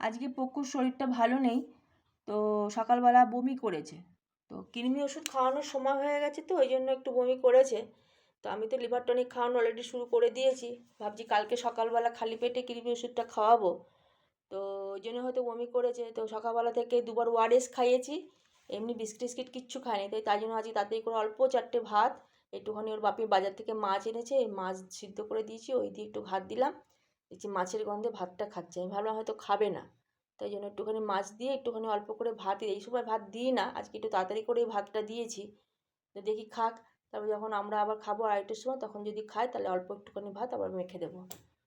আজকে পক্কুর শরীরটা ভালো নেই, তো সকালবেলা বমি করেছে। তো কৃমি ওষুধ খাওয়ানোর সময় হয়ে গেছে তো, ওই জন্য একটু বমি করেছে। তো আমি তো লিভার টনিক খাওয়ানো অলরেডি শুরু করে দিয়েছি। ভাবছি কালকে সকালবেলা খালি পেটে কৃমি ওষুধটা খাওয়াবো। তো ওই জন্য হয়তো বমি করেছে। তো সকালবেলা থেকে দুবার ওআরএস খাইয়েছি, এমনি বিস্কিট টিস্কিট কিচ্ছু খায়নি তাই তাই জন্য আজকে তাড়াতাড়ি করে অল্প চারটে ভাত। একটুখানি ওর বাপি বাজার থেকে মাছ এনেছে মাছ সিদ্ধ করে দিয়েছি, ওই দিয়ে একটু ভাত দিলাম। দেখছি মাছের গন্ধে ভাতটা খাচ্ছে। আমি ভাবলাম হয়তো খাবে না। তাই জন্য একটুখানি মাছ দিয়ে একটুখানি অল্প করে ভাত এই সময় ভাত দিই না, আজকে একটু তাড়াতাড়ি করে ভাতটা দিয়েছি। তো দেখি খাক। তারপর যখন আমরা আবার খাব আড়াইটের সময়, তখন যদি খায় তাহলে অল্প একটুখানি ভাত আবার মেখে দেবো।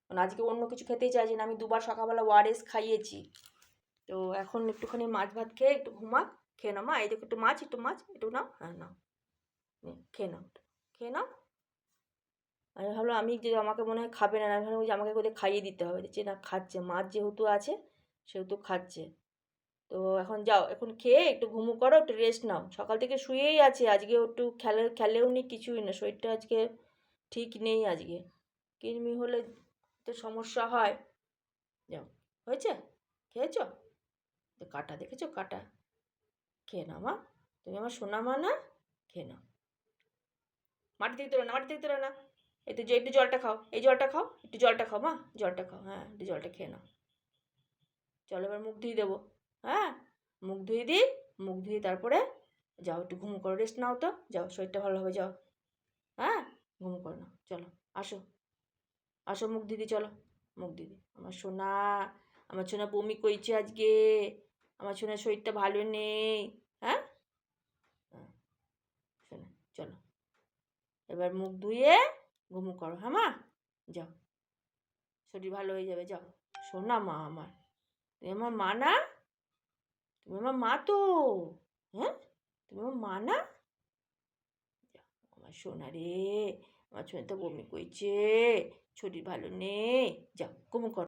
কারণ আজকে অন্য কিছু খেতেই চাইছি না। আমি দুবার সকালবেলা ওআরএস খাইয়েছি। তো এখন একটুখানি মাছ ভাত খেয়ে একটু ঘুমাক, খেয়ে নাও। মা, এই দেখো একটু মাছ একটু মাছ, একটু নাও। হ্যাঁ নাও। খেয়ে নাও। খেয়ে নাও। আমি ভাবলাম, আমি যে আমাকে মনে হয় খাবে না। আমি ভাবলাম যে আমাকে কোথায় খাইয়ে দিতে হবে? দেখছি না, খাচ্ছে। মাছ যেহেতু আছে, সেহেতু খাচ্ছে। তো এখন যাও, এখন খেয়ে একটু ঘুমু করো, একটু রেস্ট নাও। সকাল থেকে শুয়েই আছে, আজকে একটু খেলে, খেলেও নি, কিছুই না। শরীরটা আজকে ঠিক নেই আজকে। কৃমি হলে তো সমস্যা হয়। যাও। হয়েছে? খেয়েছো? তো কাটা দেখেছ? কাটা। খেয়ে নাও, মা। তুমি আমার সোনা মা না? খেয়ে নাও। মাটি তোলো না, মাটি তোলো না। একটু যে একটু জলটা খাও, এই জলটা খাও, একটু জলটা খাও, মা, জলটা খাও হ্যাঁ একটু জলটা খেয়ে নাও। চলো এবার মুখ ধুয়ে দেবো হ্যাঁ মুখ ধুয়ে দিই, মুখ ধুয়ে তারপরে যাও একটু ঘুমো করো রেস্ট নাও তো, যাও, শরীরটা ভালো হবে, যাও হ্যাঁ ঘুমো করো নাও চলো, আসো আসো মুখ দিদি চলো, মুখ দিদি আমার সোনা আমার সোনা বমি কইছে আজকে, আমার সোনার শরীরটা ভালো নেই হ্যাঁ হ্যাঁ শোনা, চলো, এবার মুখ ধুয়ে ঘুমু করো। হ্যাঁ মা? যাও। শরীর ভালো হয়ে যাবে, যাও। সোনা মা আমার। তুমি আমার মা না? তুমি আমার মা তো? হ্যাঁ? তুমি আমার মা না? আমার সোনা রে, আমার সোনা তো বমি করছে। শরীর ভালো নেই। যাও, ঘুমু করো।